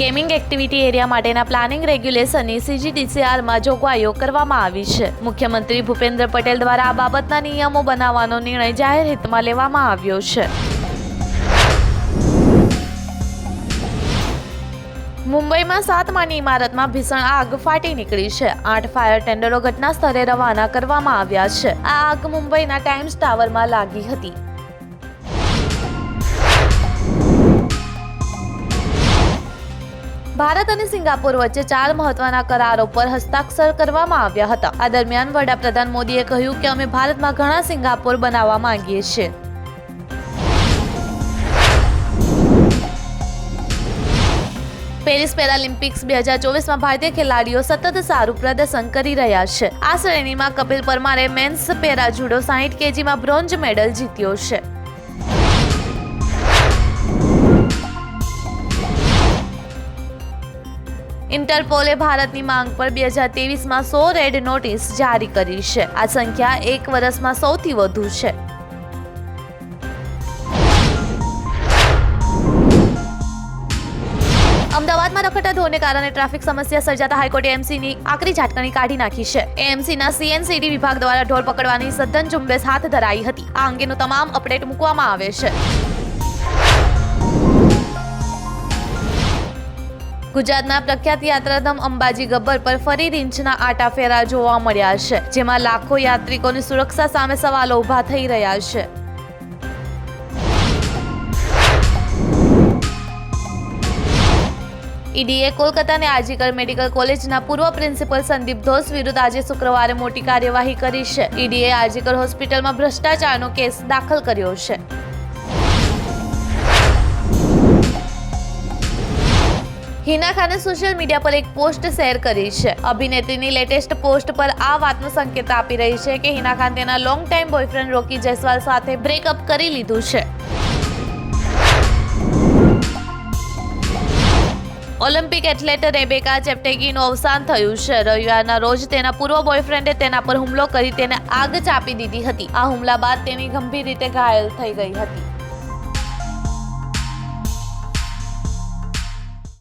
Gaming activity area માટેના planning રેગ્યુલેશનની સીજીડીસીઆરમાં જોગવાઈઓ કરવામાં આવી છે. મુખ્યમંત્રી ભૂપેન્દ્ર પટેલ દ્વારા આ બાબતના નિયમો બનાવવાનો નિર્ણય જાહેર હિતમાં લેવામાં આવ્યો છે. મુંબઈમાં સાત માળની ઇમારતમાં ભીષણ આગ ફાટી નીકળી છે. આઠ ફાયર ટેન્ડરો ઘટના સ્થળે રવાના કરવામાં આવ્યા છે. આ આગ મુંબઈના ટાઈમ્સ ટાવરમાં લાગી હતી. ભારત અને સિંગાપોર વચ્ચે ચાર મહત્વના કરારો પર હસ્તાક્ષર કરવામાં આવ્યા હતા. આ દરમિયાન વડાપ્રધાન મોદીએ કહ્યું કે અમે ભારતમાં ઘણા સિંગાપોર બનાવવા માંગીએ છીએ. પેરિસ પેરાલિમ્પિક્સ બે હજાર ચોવીસમાં ભારતીય ખેલાડીઓ સતત સારું પ્રદર્શન કરી રહ્યા છે. આ શ્રેણીમાં કપિલ પરમારે મેન્સ પેરા જુડો સાહીઠ કેજીમાં બ્રોન્ઝ મેડલ જીત્યો છે. ઇન્ટરપોલે ભારતની માંગ પર બે હજાર તેવીસમાં સો રેડ નોટિસ જારી કરી છે. આ સંખ્યા એક વર્ષમાં સૌથી વધુ છે. અમદાવાદમાં રખડતા ઢોરને કારણે ટ્રાફિક સમસ્યા સર્જાતા હાઈકોર્ટે એમસીની આકરી ઝાટકણી કાઢી નાખી છે. એએમસીના સીએનસીડી વિભાગ દ્વારા ઢોર પકડવાની સઘન ઝુંબેશ હાથ ધરાઈ હતી. આ અંગેનું તમામ અપડેટ મૂકવામાં આવે છે. ગુજરાતના પ્રખ્યાત યાત્રાધામ અંબાજી ગબ્બર પર ફરી રીંછના આટા ફેરા જોવા મળ્યા છે, જેમાં લાખો યાત્રિકોની સુરક્ષા સામે સવાલો ઊભા થઈ રહ્યા છે. ઈડીએ કોલકાતાની આજીકર મેડિકલ કોલેજના પૂર્વ પ્રિન્સિપલ સંદીપ ધોસ વિરુદ્ધ આજે શુક્રવારે મોટી કાર્યવાહી કરી છે. ઈડીએ આજીકર હોસ્પિટલમાં ભ્રષ્ટાચારનો કેસ દાખલ કર્યો છે. હિના ખાને સોશિયલ મીડિયા પર એક પોસ્ટ શેર કરી છે. અભિનેત્રીની લેટેસ્ટ પોસ્ટ પર આ વાતનો સંકેત આપી રહી છે કે હિના ખાન તેના long time boyfriend Rocky Jaiswal સાથે બ્રેકઅપ કરી લીધું છે. ઓલિમ્પિક એથ્લેટ રેબેકા ચેપ્ટેગીનું અવસાન થયું છે. રવિવારના રોજ તેના પૂર્વ બોયફ્રેન્ડે તેના પર હુમલો કરી તેને આગ ચાપી દીધી હતી. આ હુમલા બાદ તેની ગંભીર રીતે ઘાયલ થઈ ગઈ હતી.